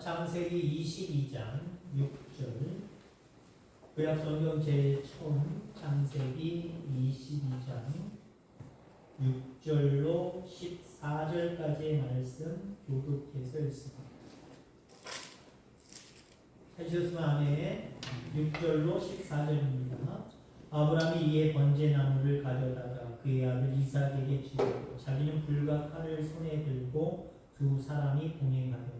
창세기 22장 6절 구약 성경 제일 처음 창세기 22장 6절로 14절까지의 말씀 교독해서 읽습니다. 하셨으면 안에 6절로 14절입니다. 아브라함이 이에 번제나무를 가져다가 그의 아들 이삭에게 주고 자기는 불과 칼을 손에 들고 두 사람이 동행하더니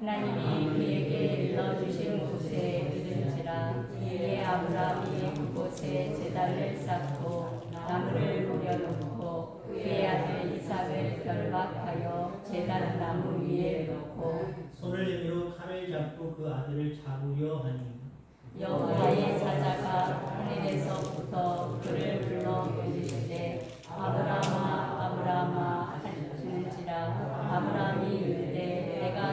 하나님이 그에게 일러주신 곳에 이른지라. 이에 아브라함이 그곳에 제단을 쌓고 나무를 놓려놓고 그의 아들 이삭을 결박하여 제단 나무 위에 놓고 손을 내밀어 칼을 잡고 그 아들을 잡으려 하니 여호와의 사자가 하늘에서부터 그를 불러 이르시되 아브라함아 하시는지라 아브라함이 이르되 내가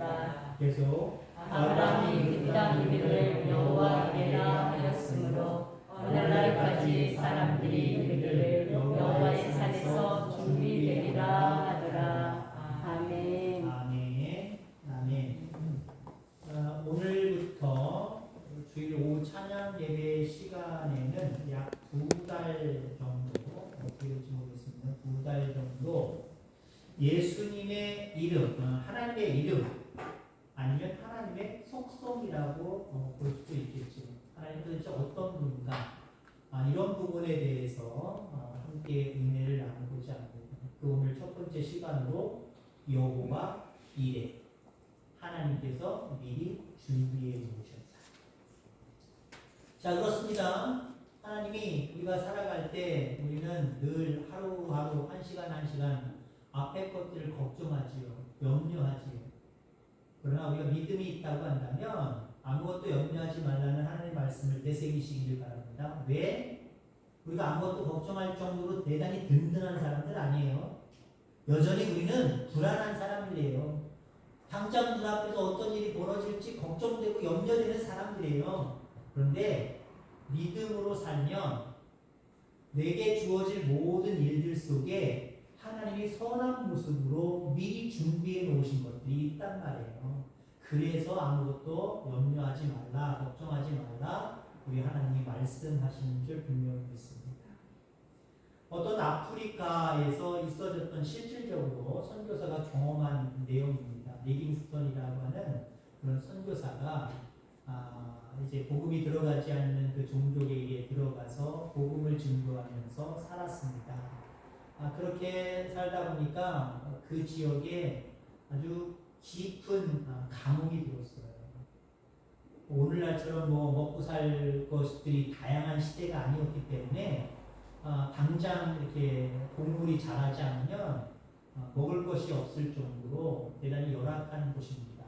드렸더라 계속 아브라함이 그 땅 이름을 여호와에라 하였으므로 오늘날까지 사람들이 이르기를 여호와의 산에서 준비되리라 하더라. 아멘. 아멘. 아멘. 아, 오늘부터 주일 오후 찬양 예배 시간에는 약 두 달 정도 어떻게 모르겠습니다. 두 달 정도 예수님의 이름 어, 하나님의 이름 아니면 하나님의 속성이라고 어, 볼 수도 있겠죠 하나님 도대체 어떤 분인가 아, 이런 부분에 대해서 어, 함께 은혜를 나누고자 합니다 그 오늘 첫 번째 시간으로 여호와 이래 하나님께서 미리 준비해 놓으셨다. 자 그렇습니다. 하나님이 우리가 살아갈 때 우리는 늘 하루하루 한 시간 한 시간 앞에 것들을 걱정하지요, 염려하지요. 그러나 우리가 믿음이 있다고 한다면 아무것도 염려하지 말라는 하나님의 말씀을 되새기시기를 바랍니다. 왜? 우리가 아무것도 걱정할 정도로 대단히 든든한 사람들 아니에요. 여전히 우리는 불안한 사람들이에요. 당장 눈앞에서 어떤 일이 벌어질지 걱정되고 염려되는 사람들이에요. 그런데 믿음으로 살면 내게 주어질 모든 일들 속에 하나님이 선한 모습으로 미리 준비해 놓으신 것들이 있단 말이에요. 그래서 아무것도 염려하지 말라, 걱정하지 말라, 우리 하나님이 말씀하시는 줄 분명히 믿습니다. 어떤 아프리카에서 있어졌던 실질적으로 선교사가 경험한 내용입니다. 리빙스턴이라고 하는 그런 선교사가 아, 이제 복음이 들어가지 않는 그 종족에게 들어가서 복음을 증거하면서 살았습니다. 아, 그렇게 살다 보니까 그 지역에 아주 깊은 아, 감흥이 들었어요. 오늘날처럼 뭐 먹고 살 것들이 다양한 시대가 아니었기 때문에 아, 당장 이렇게 곡물이 자라지 않으면 아, 먹을 것이 없을 정도로 대단히 열악한 곳입니다.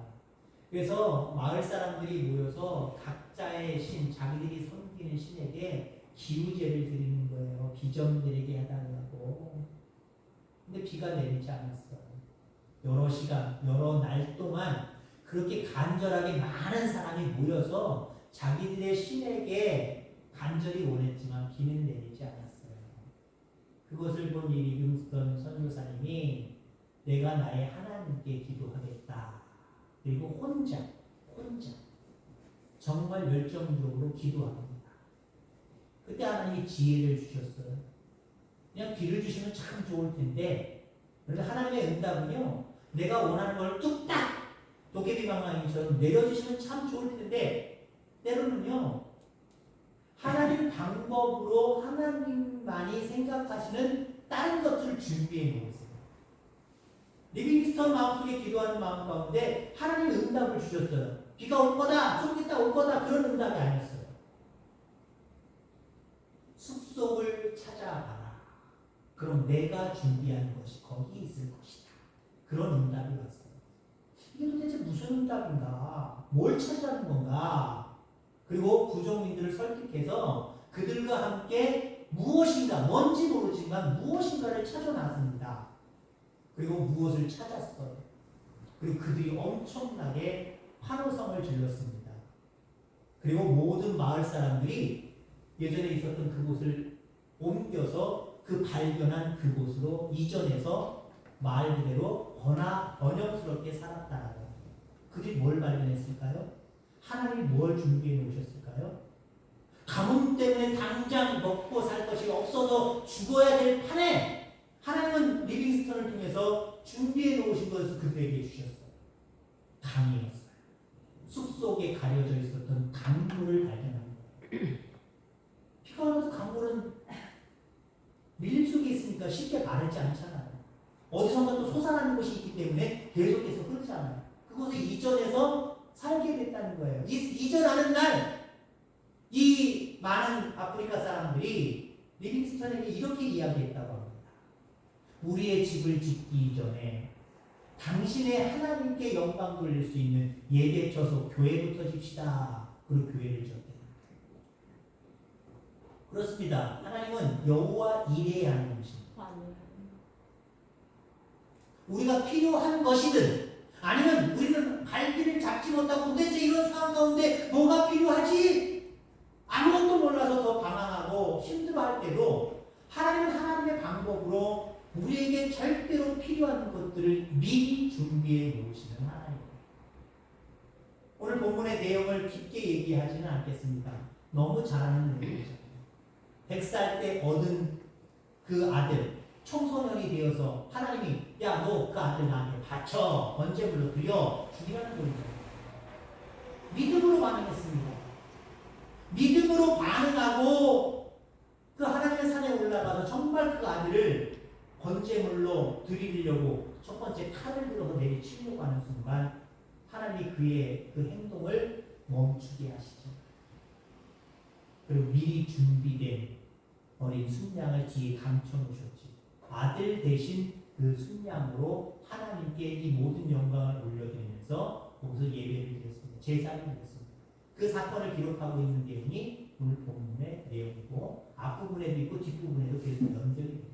그래서 마을 사람들이 모여서 각자의 신, 자기들이 섬기는 신에게 기우제를 드리는 거예요. 비전 드리게 해달라고. 근데 비가 내리지 않았어요. 여러 시간, 여러 날 동안 그렇게 간절하게 많은 사람이 모여서 자기들의 신에게 간절히 원했지만 비는 내리지 않았어요. 그것을 본 이 리빙스턴 선교사님이 내가 나의 하나님께 기도하겠다. 그리고 혼자, 혼자 정말 열정적으로 기도합니다. 그때 하나님이 지혜를 주셨어요. 그냥 비를 주시면 참 좋을 텐데, 그런데 하나님의 응답은요, 내가 원하는 걸 뚝딱 도깨비 방망이처럼 내려주시면 참 좋을 텐데, 때로는요, 하나님 방법으로 하나님만이 생각하시는 다른 것들을 준비해 놓으세요. 리빙스턴 마음속에 기도하는 마음 가운데 하나님이 응답을 주셨어요. 비가 올 거다, 좀 이따 올 거다, 그런 응답이 아니었어요. 숲속을 찾아가라. 그럼 내가 준비한 것이 거기 있을 것이다. 그런 응답이 왔어요. 이게 도대체 무슨 응답인가? 뭘 찾자는 건가? 그리고 부족민들을 설득해서 그들과 함께 무엇인가, 뭔지 모르지만 무엇인가를 찾아 나섭니다. 그리고 무엇을 찾았어요. 그리고 그들이 엄청나게 환호성을 질렀습니다. 그리고 모든 마을 사람들이 예전에 있었던 그곳을 옮겨서 그 발견한 그곳으로 이전해서 말 그대로 번화 번영스럽게 살았다라고. 그들이 뭘 발견했을까요? 하나님이 뭘 준비해 놓으셨을까요? 가뭄 때문에 당장 먹고 살 것이 없어서 죽어야 될 판에 하나님은 리빙스턴을 통해서 준비해 놓으신 것을 그들에게 주셨어요. 강이었어요. 숲속에 가려져 있었던 강물을 발견한 거예요. 비가 오면서 강물은 밀림 속에 있으니까 쉽게 마르지 않잖아요. 어디선가 또 솟아나는 곳이 있기 때문에 계속해서 흐르잖아요. 그곳에 이전해서 살게 됐다는 거예요. 이, 이전하는 날, 이 많은 아프리카 사람들이 리빙스턴에게 이렇게 이야기했다고 합니다. 우리의 집을 짓기 이전에 당신의 하나님께 영광 돌릴 수 있는 예배 처소 교회부터 집시다. 그리고 교회를 지었대요. 그렇습니다. 하나님은 여호와 이레의 하나님이십니다. 우리가 필요한 것이든 아니면 우리는 갈 길을 잡지 못하고 도대체 이런 상황 가운데 뭐가 필요하지? 아무것도 몰라서 더 방황하고 힘들어할 때도 하나님은 하나님의 방법으로 우리에게 절대로 필요한 것들을 미리 준비해 놓으시는 하나님입니다. 오늘 본문의 내용을 깊게 얘기하지는 않겠습니다. 너무 잘하는 내용이잖아요. 100살 때 얻은 그 아들, 청소년이 되어서 하나님이 야 너 그 아들 나한테 바쳐 번제물로 드려 죽이라는 거죠. 믿음으로 반응했습니다. 믿음으로 반응하고 그 하나님의 산에 올라가서 정말 그 아들을 번제물로 드리려고 첫 번째 칼을 들어서 내리치려고 하는 순간 하나님이 그의 그 행동을 멈추게 하시죠. 그리고 미리 준비된 어린 순양을 뒤에 감춰 놓으셨지. 아들 대신 그 순양으로 하나님께 이 모든 영광을 올려드리면서 거기서 예배를 드렸습니다. 제사를 드렸습니다. 그 사건을 기록하고 있는 내용이 오늘 본문의 내용이고 앞부분에도 있고 뒷부분에도 계속 연결이 됩니다.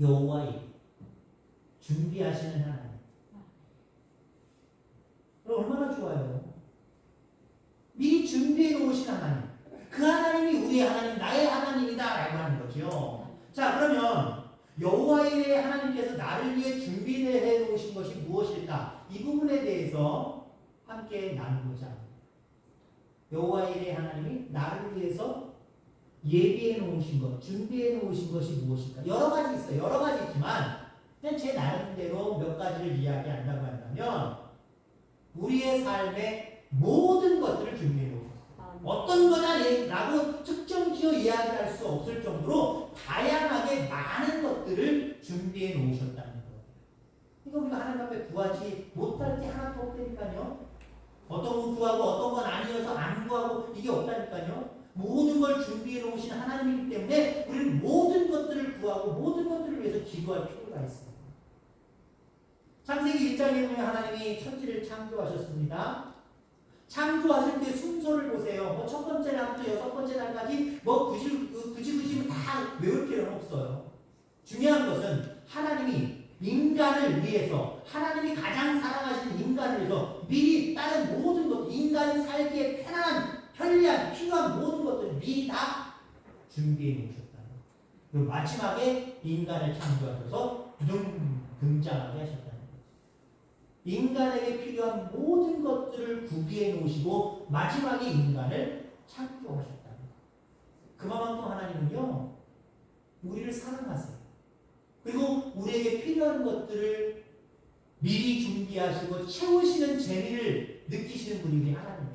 여호와의 준비하시는 하나님. 그럼 얼마나 좋아요. 미리 준비해 놓으신 하나님. 그 하나님이 우리의 하나님, 나의 하나님이다 라고 하는 거죠. 자, 그러면 여호와의 하나님께서 나를 위해 준비해 놓으신 것이 무엇일까? 이 부분에 대해서 함께 나누고자. 여호와의 하나님이 나를 위해서 예비해 놓으신 것, 준비해 놓으신 것이 무엇일까? 여러 가지 있어요. 여러 가지 있지만 그냥 제 나름대로 몇 가지를 이야기한다고 한다면 우리의 삶의 모든 것들을 준비해 놓으셨어요. 아멘. 어떤 거다라고 특정 지어 이야기할 수 없을 정도로 다양하게 많은 것들을 준비해 놓으셨다는 거예요. 이거 우리가 하나님 앞에 구하지 못할 게 하나도 없다니까요. 어떤 건 구하고 어떤 건 아니어서 안 구하고 이게 없다니까요. 모든 걸 준비해 놓으신 하나님이기 때문에 우리는 모든 것들을 구하고 모든 것들을 위해서 기도할 필요가 있습니다. 창세기 1장에 보면 하나님이 천지를 창조하셨습니다. 창조하실 때 순서를 보세요. 뭐 첫 번째 날부터 여섯 번째 날까지 뭐 굳이 그- 굳이 굳이 다 외울 필요는 없어요. 중요한 것은 하나님이 인간을 위해서 하나님이 가장 사랑하시는 인간을 위해서 미리 다른 모든 것 인간이 살기에 편안한 편리한 필요한 모든 것들을 미리 다 준비해 놓으셨다는 거예요. 그리고 마지막에 인간을 창조하셔서 둥 등장하게 거예요. 인간에게 필요한 모든 것들을 구비해 놓으시고 마지막에 인간을 창조하셨다는 거예요. 그만큼 하나님은요 우리를 사랑하세요. 그리고 우리에게 필요한 것들을 미리 준비하시고 채우시는 재미를 느끼시는 분이 우리 하나님이에요.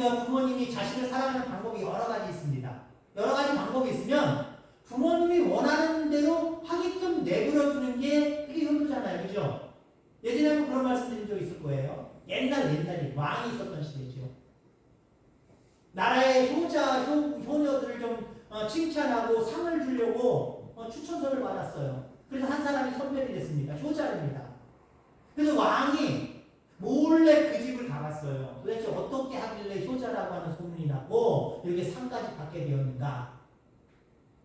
우리가 부모님이 자식을 사랑하는 방법이 여러 가지 있습니다. 여러 가지 방법이 있으면 부모님이 원하는 대로 하게끔 내버려 두는 게 그게 효도잖아요. 그죠? 예전에 한번 그런 말씀 드린 적 있을 거예요. 옛날 옛날에 왕이 있었던 시대죠. 나라의 효자, 효, 효녀들을 좀 어, 칭찬하고 상을 주려고 어, 추천서를 받았어요. 그래서 한 사람이 선별이 됐습니다. 효자입니다. 그래서 왕이 몰래 그 집을 가봤어요. 도대체 어떻게 하길래 효자라고 하는 소문이 나고 이렇게 상까지 받게 되었는가?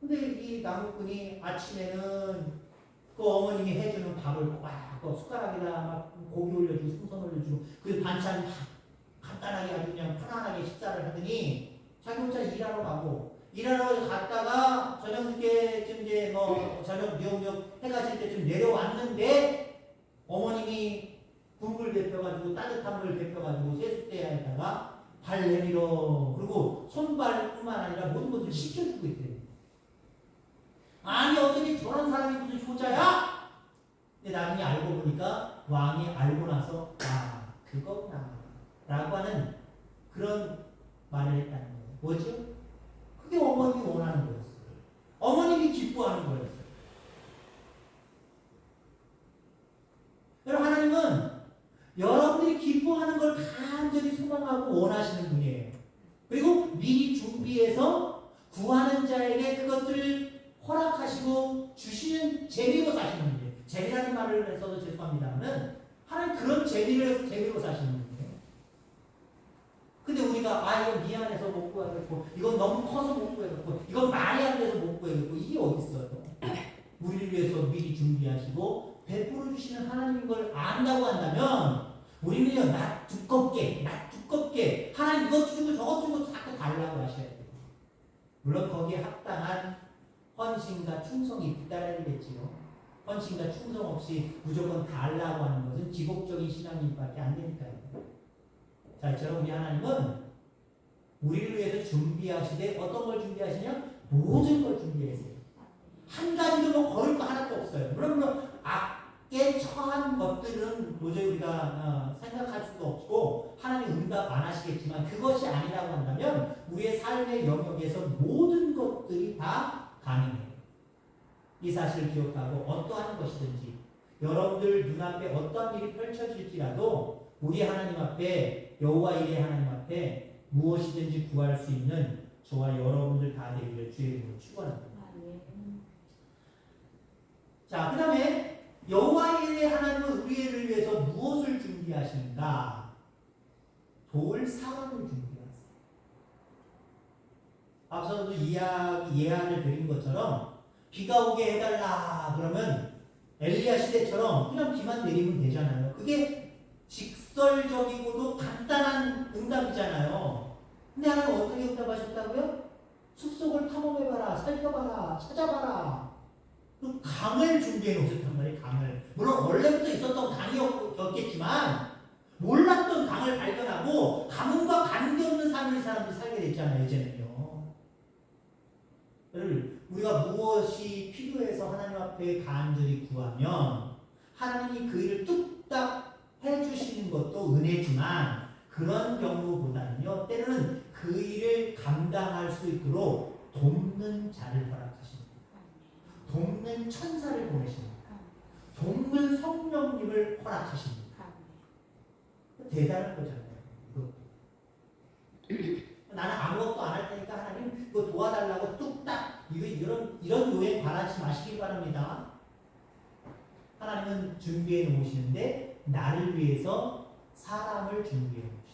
근데 이 나무꾼이 아침에는 그 어머님이 해주는 밥을 막그 숟가락에다 막 고기 올려주고 생선 올려주고 그 반찬 막 간단하게 아주 그냥 편안하게 식사를 하더니 자기 혼자 일하러 가고 일하러 갔다가 저녁 늦게쯤 이제 뭐 저녁 미역역 해가 질 때쯤 내려왔는데 어머님이 국물 데펴가지고 따뜻한 물 데펴가지고 세숫대야에다가 발 내밀어 그리고 손발뿐만 아니라 모든 것을 시켜주고 있대요. 아니 어떻게 저런 사람이 무슨 효자야? 근데 나중에 알고 보니까 왕이 알고 나서 아 그거구나 라고 하는 그런 말을 했다는 거예요. 뭐죠? 그게 어머님이 원하는 거였어요. 어머님이 기뻐하는 거였어요. 여러분 하나님은 여러분들이 기뻐하는 걸 간절히 소망하고 원하시는 분이에요. 그리고 미리 준비해서 구하는 자에게 그것들을 허락하시고 주시는 재미로 사시는 분이에요. 재미라는 말을 써서 죄송합니다만은 하나님 그런 재미를 재미로 사시는 분이에요. 근데 우리가 아 이건 미안해서 못 구하겠고 이건 너무 커서 못 구하겠고 이건 말이 안 돼서 못 구하겠고 이게 어디 있어요? 우리를 위해서 미리 준비하시고 베풀어 주시는 하나님인 걸 안다고 한다면 우리는요 나 두껍게 나 두껍게 하나님 이것 주고 저것 주고 자꾸 달라고 하셔야 돼요. 물론 거기에 합당한 헌신과 충성이 뒤따라야겠지요. 헌신과 충성 없이 무조건 달라고 하는 것은 지속적인 신앙님밖에 안 되니까요. 자, 이처럼 우리 하나님은 우리를 위해서 준비하시되 어떤 걸 준비하시냐? 모든 걸 준비하세요. 한 가지도 뭐 거를 거 하나도 없어요. 물론 물론 악에 처한 것들은 도저히 우리가 어, 생각할 수도 없고 하나님 응답 안 하시겠지만 그것이 아니라고 한다면 우리의 삶의 영역에서 모든 것들이 다 가능해요. 이 사실을 기억하고 어떠한 것이든지 여러분들 눈앞에 어떤 일이 펼쳐질지라도 우리 하나님 앞에 여호와 일의 하나님 앞에 무엇이든지 구할 수 있는 저와 여러분들 다 되기를 주의 이름으로 축원합니다. 자, 그 다음에 여호와 일의 하나님은 우리를 위해서 무엇을 준비하시는가? 돌 사람을 준비하세요. 앞서도 이야기 예언을 드린 것처럼 비가 오게 해달라 그러면 엘리야 시대처럼 그냥 비만 내리면 되잖아요. 그게 직설적이고도 간단한 응답이잖아요. 근데 하나님 어떻게 응답하셨다고요? 숲속을 탐험해봐라, 살펴봐라, 찾아봐라. 그 강을 준비해 놓으셨단 말이에요, 강을. 물론 원래부터 있었던 강이었겠지만 몰랐던 강을 발견하고 가뭄과 관계없는 삶을 사람들이 살게 됐잖아요. 여러분, 우리가 무엇이 필요해서 하나님 앞에 간절히 구하면 하나님이 그 일을 뚝딱 해주시는 것도 은혜지만 그런 경우보다는요 때로는 그 일을 감당할 수 있도록 돕는 자를 허락하십니다. 돕는 천사를 보내십니다. 돕는 성령님을 허락하십니다. 대단한 거잖아요. 이거. 나는 아무것도 안 할 테니까 하나님 그거 도와달라고 뚝딱 이거 이런 이런 요행 바라지 마시기 바랍니다. 하나님은 준비해 놓으시는데 나를 위해서 사람을 준비해 놓으십니다.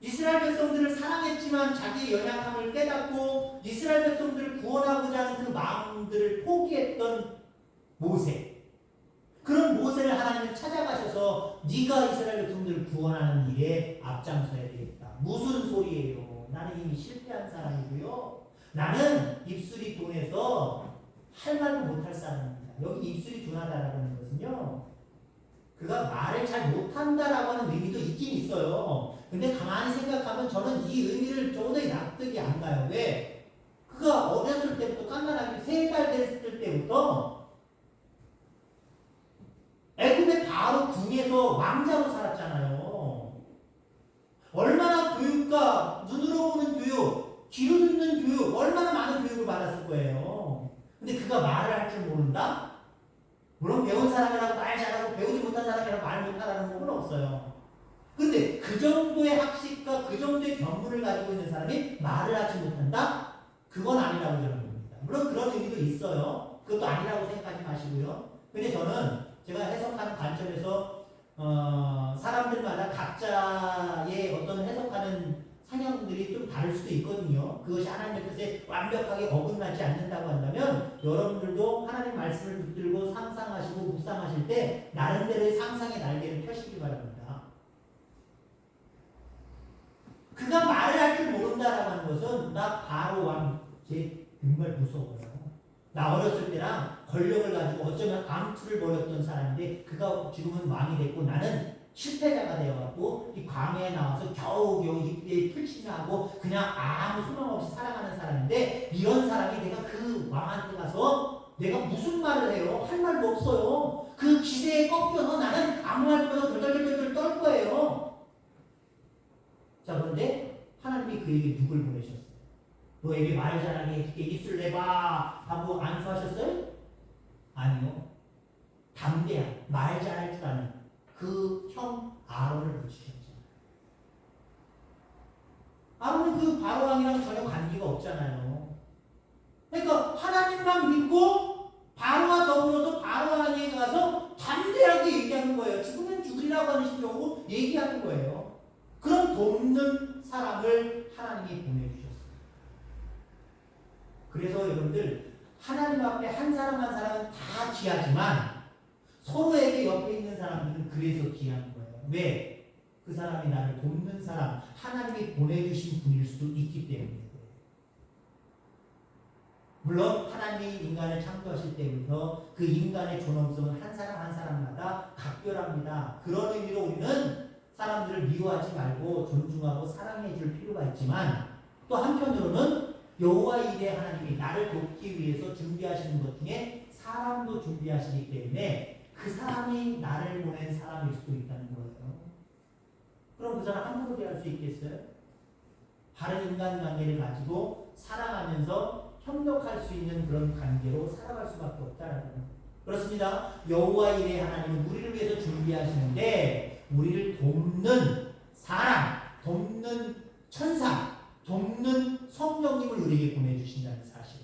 이스라엘 백성들을 사랑했지만 자기의 연약함을 깨닫고 이스라엘 백성들을 구원하고자 하는 그 마음들을 포기했던 모세. 그런 모세를 하나님이 찾아가셔서 네가 이스라엘 백성들을 구원하는 일에 앞장서야 되겠다. 무슨 소리예요? 나는 이미 실패한 사람이고요. 나는 입술이 둔해서 할 말도 못할 사람입니다. 여기 입술이 둔하다라고 하는 것은요. 그가 말을 잘 못한다라고 하는 의미도 있긴 있어요. 근데 가만히 생각하면 저는 이 의미를 도저히 납득이 안 가요. 왜? 그가 어렸을 때부터 깐난하게 세 달 됐을 때부터 궁에서 왕자로 살았잖아요. 얼마나 교육과 눈으로 보는 교육, 귀로 듣는 교육, 얼마나 많은 교육을 받았을 거예요. 근데 그가 말을 할 줄 모른다? 물론 배운 사람이라고 말 잘하고 배우지 못한 사람이라고 말 못하라는 법은 없어요. 근데 그 정도의 학식과 그 정도의 견문을 가지고 있는 사람이 말을 하지 못한다? 그건 아니라고 저는 봅니다. 물론 그런 의미도 있어요. 그것도 아니라고 생각하지 마시고요. 근데 저는 제가 해석하는 관점에서 어, 사람들마다 각자의 어떤 해석하는 상향들이 좀 다를 수도 있거든요. 그것이 하나님의 뜻에 완벽하게 어긋나지 않는다고 한다면 여러분들도 하나님 말씀을 붙들고 상상하시고 묵상하실 때 나름대로의 상상의 날개를 펴시기 바랍니다. 그가 말을 할 줄 모른다라고 하는 것은 나 바로 왕 제 정말 무서워요. 나 어렸을 때랑 권력을 가지고 어쩌면 암투를 벌였던 사람인데 그가 지금은 왕이 됐고 나는 실패자가 되어갖고 이 광야에 나와서 겨우겨우 이에 풀신하고 그냥 아무 소망 없이 살아가는 사람인데 이런 사람이 내가 그 왕한테 가서 내가 무슨 말을 해요? 할 말도 없어요. 그 기세에 꺾여서 나는 아무 말 못하고 덜덜덜덜 떨 거예요. 자 그런데 하나님이 그에게 누굴 보내셨어요? 너에게 말 잘하게 입술 내봐 하고 안수하셨어요? 아니요. 담대한 말 잘할 줄 아는 그 형 아론을 붙이셨죠. 아론은 그 바로왕이랑 전혀 관계가 없잖아요. 그러니까 하나님만 믿고 바로와 더불어서 바로왕에 가서 담대하게 얘기하는 거예요. 죽으면 죽으리라고 하는 식으로 얘기하는 거예요. 그런 돕는 사람을 하나님이 보내주셨어요. 그래서 여러분들 하나님 앞에 한 사람 한 사람은 다 귀하지만 서로에게 옆에 있는 사람들은 그래서 귀한 거예요. 왜? 그 사람이 나를 돕는 사람, 하나님이 보내주신 분일 수도 있기 때문에. 물론 하나님이 인간을 창조하실 때부터 그 인간의 존엄성은 한 사람 한 사람마다 각별합니다. 그런 의미로 우리는 사람들을 미워하지 말고 존중하고 사랑해 줄 필요가 있지만 또 한편으로는 여호와 이레 하나님이 나를 돕기 위해서 준비하시는 것 중에 사람도 준비하시기 때문에 그 사람이 나를 보낸 사람일 수도 있다는 거예요. 그럼 그 사람 함부로 대할 수 있겠어요? 바른 인간관계를 가지고 살아가면서 협력할 수 있는 그런 관계로 살아갈 수밖에 없다라는 거예요. 그렇습니다. 여호와 이레 하나님은 우리를 위해서 준비하시는데 우리를 돕는 사람, 돕는 천사, 돕는 성령님을 우리에게 보내주신다는 사실.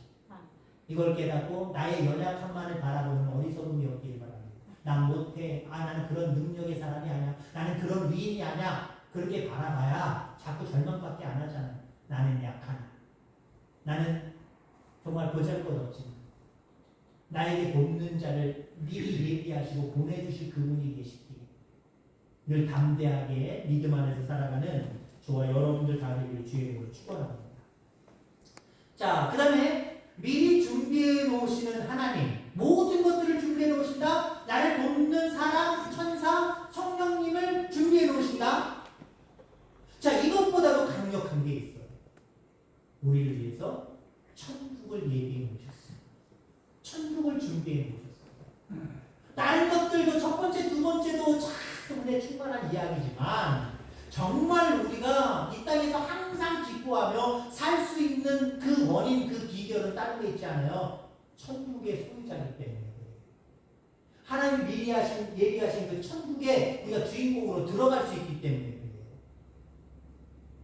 이걸 깨닫고 나의 연약함만을 바라보는 어리석음이 없기를 바랍니다. 난 못해. 아 나는 그런 능력의 사람이 아니야. 나는 그런 위인이 아니야. 그렇게 바라봐야 자꾸 절망밖에 안 하잖아. 나는 약한. 나는 정말 보잘 것 없지. 나에게 돕는 자를 미리 예비하시고 보내주실 그분이 계시기. 늘 담대하게 믿음 안에서 살아가는 저와 여러분들 다 되기를 주의 이름으로 축원합니다. 자, 그 다음에 미리 준비해 놓으시는 하나님 모든 것들을 준비해 놓으신다. 나를 돕는 사람, 천사, 성령님을 준비해 놓으신다. 자, 이것보다도 강력한 게 있어요. 우리를 위해서 천국을 예비해 놓으셨어요. 천국을 준비해 놓으셨어요. 다른 것들도 첫 번째, 두 번째도 참 충분한 이야기지만 정말 우리가 이 땅에서 항상 기뻐하며 살 수 있는 그 원인, 그 비결은 다른 데 있지 않아요. 천국의 소유자이기 때문에. 하나님 미리 하신, 예비하신 그 천국에 우리가 주인공으로 들어갈 수 있기 때문에.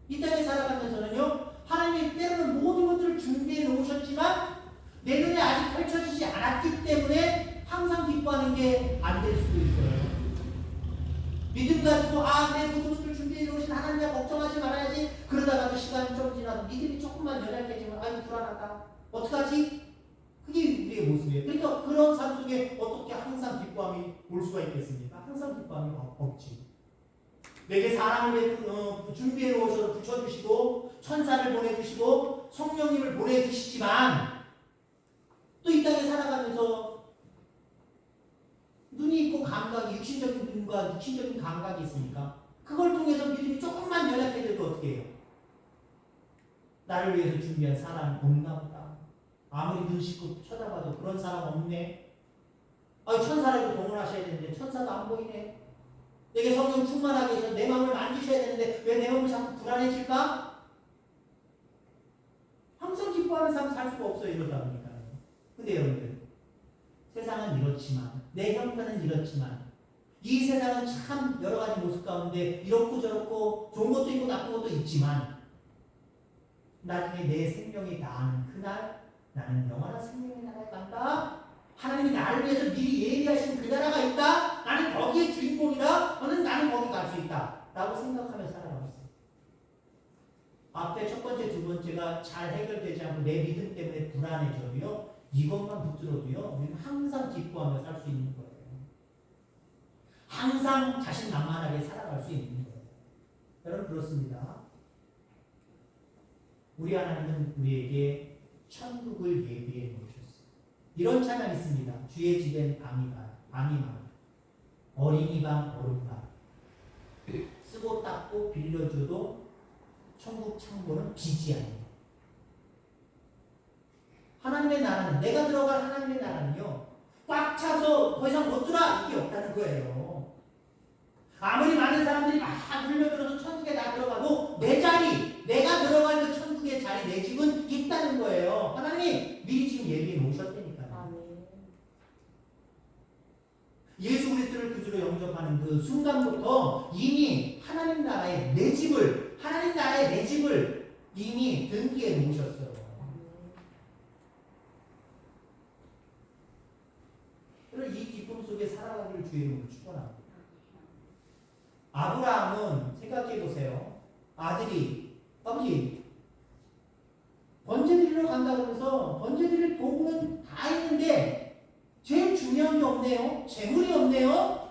이 땅에 살아가면서는요, 하나님이 때로는 모든 것들을 준비해 놓으셨지만 내 눈에 아직 펼쳐지지 않았기 때문에 항상 기뻐하는 게 안 될 수도 있어요. 믿음 가지고 아, 내 모든 준비해 놓으신 하나님이야 걱정하지 말아야지. 그러다가도 시간이 좀 지나도 믿음이 조금만 연약해지면 아유 불안하다. 어떡하지? 그게 우리의 모습이에요. 그러니까 그런 삶 속에 어떻게 항상 기뻐함이 올 수가 있겠습니까? 항상 기뻐함이 없- 없지. 내게 사람을 어, 준비해 놓으셔서 붙여주시고 천사를 보내주시고 성령님을 보내주시지만 또 이 땅에 살아가면서 눈이 있고 감각이 육신적인 눈과 육신적인 감각이 있으니까 그걸 통해서 믿음이 조금만 연약해져도 어떻게 해요? 나를 위해서 준비한 사람 없나 보다. 아무리 눈 씻고 쳐다봐도 그런 사람 없네. 아 천사라도 동원하셔야 되는데 천사도 안 보이네. 내게 성령 충만하게 해서 내 마음을 만지셔야 되는데 왜 내 마음이 자꾸 불안해질까? 항상 기뻐하는 삶 살 수가 없어요 이러다 보니까. 근데 여러분들 세상은 이렇지만 내 형편은 이렇지만 이 세상은 참 여러 가지 모습 가운데 이렇고 저렇고 좋은 것도 있고 나쁜 것도 있지만 나중에 내 생명이 다하는 그날 나는 영원한 생명의 나라에 간다. 하나님이 나를 위해서 미리 예비하신 그 나라가 있다. 나는 거기에 주인공이다. 너는 나는 거기 갈 수 있다. 라고 생각하며 살아가고 있어요. 앞에 첫 번째, 두 번째가 잘 해결되지 않고 내 믿음 때문에 불안해져도요. 이것만 붙들어도요. 우리는 항상 기뻐하며 살 수 있는 거예요. 항상 자신만만하게 살아갈 수 있는 거예요. 여러분 그렇습니다. 우리 하나님은 우리에게 천국을 예비해 놓으셨어요. 이런 찬양 있습니다. 주의 집엔 밤이 많아, 밤이 많아. 어린이 방, 어른 방. 쓰고 닦고 빌려줘도 천국 창고는 비지 아니에요. 하나님의 나라는 내가 들어갈 하나님의 나라는요. 꽉 차서 더 이상 못 들어와 이게 없다는 거예요. 아무리 많은 사람들이 막 물려들어서 천국에 다 들어가도 내 자리, 내가 들어갈 그 천국의 자리, 내 집은 있다는 거예요. 하나님이 미리 지금 예비해 놓으셨다니까요. 아멘. 예수 그리스도를 구주로 영접하는 그 순간부터 이미 하나님 나라의 내 집을 하나님 나라의 내 집을 이미 등기해 놓으셨어요. 그래서 이 기쁨 속에 살아가기를 주의 이름으로 축원합니다. 아브라함은 생각해 보세요. 아들이 아버지 번제 드리러 간다 그러면서 번제 드릴 도구는 다 있는데 제일 중요한 게 없네요. 재물이 없네요.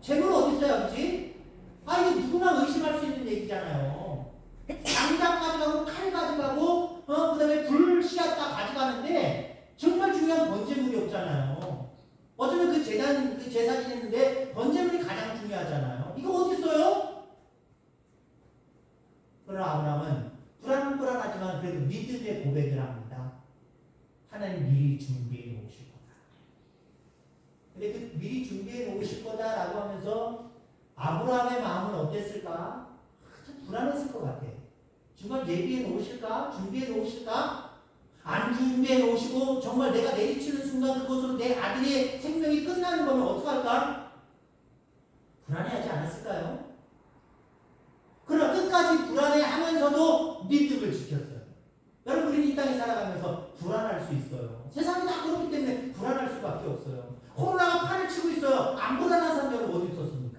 재물 어디 있어요, 아버지? 아 이게 누구나 의심할 수 있는 얘기잖아요. 장작 가져가고 칼 가져가고 어 그다음에 불 씨앗 다 가져가는데 정말 중요한 번제물이 없잖아요. 어쩌면 그 재단 그 제사지 있는데 번제물이 가장 중요하잖아요. 이거 어디 있어요? 그러나 아브라함은 불안불안하지만 그래도 믿음의 고백을 합니다. 하나님 미리 준비해 놓으실 거다. 근데 그 미리 준비해 놓으실 거다라고 하면서 아브라함의 마음은 어땠을까? 참 불안했을 것 같아. 정말 예비해 놓으실까? 준비해 놓으실까? 안 준비해 놓으시고 정말 내가 내리치는 순간 그것으로 내 아들의 생명이 끝나는 거면 어떡할까? 불안해하지 않았을까요? 그러나 끝까지 불안해하면서도 믿음을 지켰어요. 여러분 우리는 이 땅에 살아가면서 불안할 수 있어요. 세상이 다 그렇기 때문에 불안할 수밖에 없어요. 코로나가 판을 치고 있어요. 안 불안한 사람 여러분 어디 있었습니까?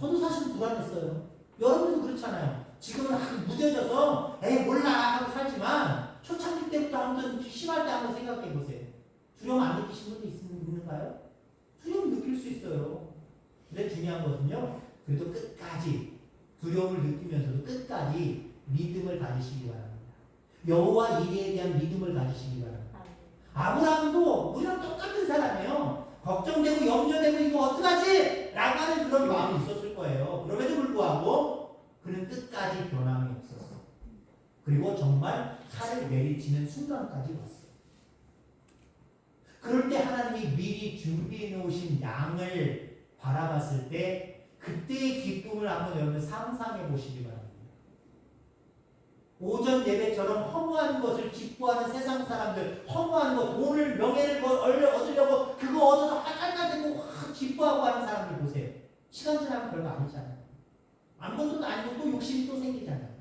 저도 사실 불안했어요. 여러분도 그렇잖아요. 지금은 아주 무뎌져서 에이 몰라 하고 살지만 초창기 때부터 아무튼 심할 때 한번 생각해 보세요. 두려움 안 느끼신 분도 있- 있는가요? 두려움 느낄 수 있어요. 근데 중요한 것은요. 그래도 끝까지 두려움을 느끼면서도 끝까지 믿음을 가지시기 바랍니다. 여호와 이레에 대한 믿음을 가지시기 바랍니다. 아브라함도 우리랑 똑같은 사람이에요. 걱정되고 염려되고 이거 어떡하지? 라고 하는 그런 마음이 있었을 거예요. 그럼에도 불구하고 그는 끝까지 변함이 없었어. 그리고 정말 칼을 내리치는 순간까지 왔어. 그럴 때 하나님이 미리 준비해 놓으신 양을 바라봤을 때 그때의 기쁨을 한번 여러분 상상해 보시기 바랍니다. 오전 예배처럼 허무한 것을 기뻐하는 세상 사람들, 허무한 것, 돈을, 명예를 뭐 얻으려고 그거 얻어서 깔깔대고 확 기뻐하고 하는 사람들 보세요. 시간 지나면 별거 아니잖아요. 아무것도 아니고 또 욕심이 또 생기잖아요.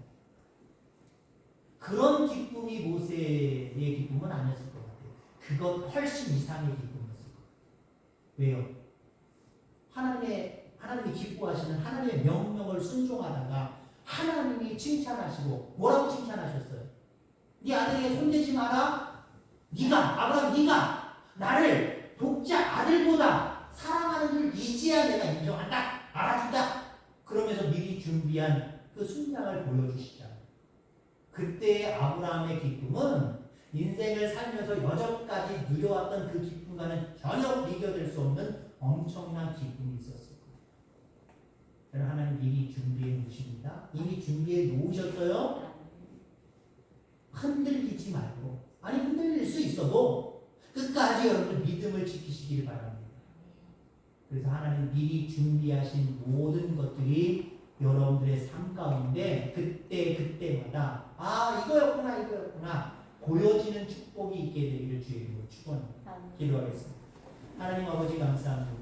그런 기쁨이 모세의 기쁨은 아니었을 것 같아요. 그것 훨씬 이상의 기쁨이었을 것 같아요. 왜요? 하나님의 하나님이 기뻐하시는 하나님의 명령을 순종하다가 하나님이 칭찬하시고 뭐라고 칭찬하셨어요? 네 아들에게 손대지 마라. 네가 아브라함 네가 나를 독자 아들보다 사랑하는 줄 이제야 내가 인정한다. 알아준다. 그러면서 미리 준비한 그 순장을 보여주시잖아요. 그때의 아브라함의 기쁨은 인생을 살면서 여전까지 누려왔던 그 기쁨과는 전혀 비교될 수 없는 엄청난 기쁨이 있었을 거예요. 하나님 미리 준비해 놓으십니다. 이미 준비해 놓으셨어요. 흔들리지 말고 아니 흔들릴 수 있어도 끝까지 여러분 믿음을 지키시길 바랍니다. 그래서 하나님 미리 준비하신 모든 것들이 여러분들의 삶 가운데 그때 그때마다 아 이거였구나 이거였구나 보여지는 축복이 있게 되기를 주의 이름으로 축원합니다. 기도하겠습니다. 하나님 아버지 감사합니다.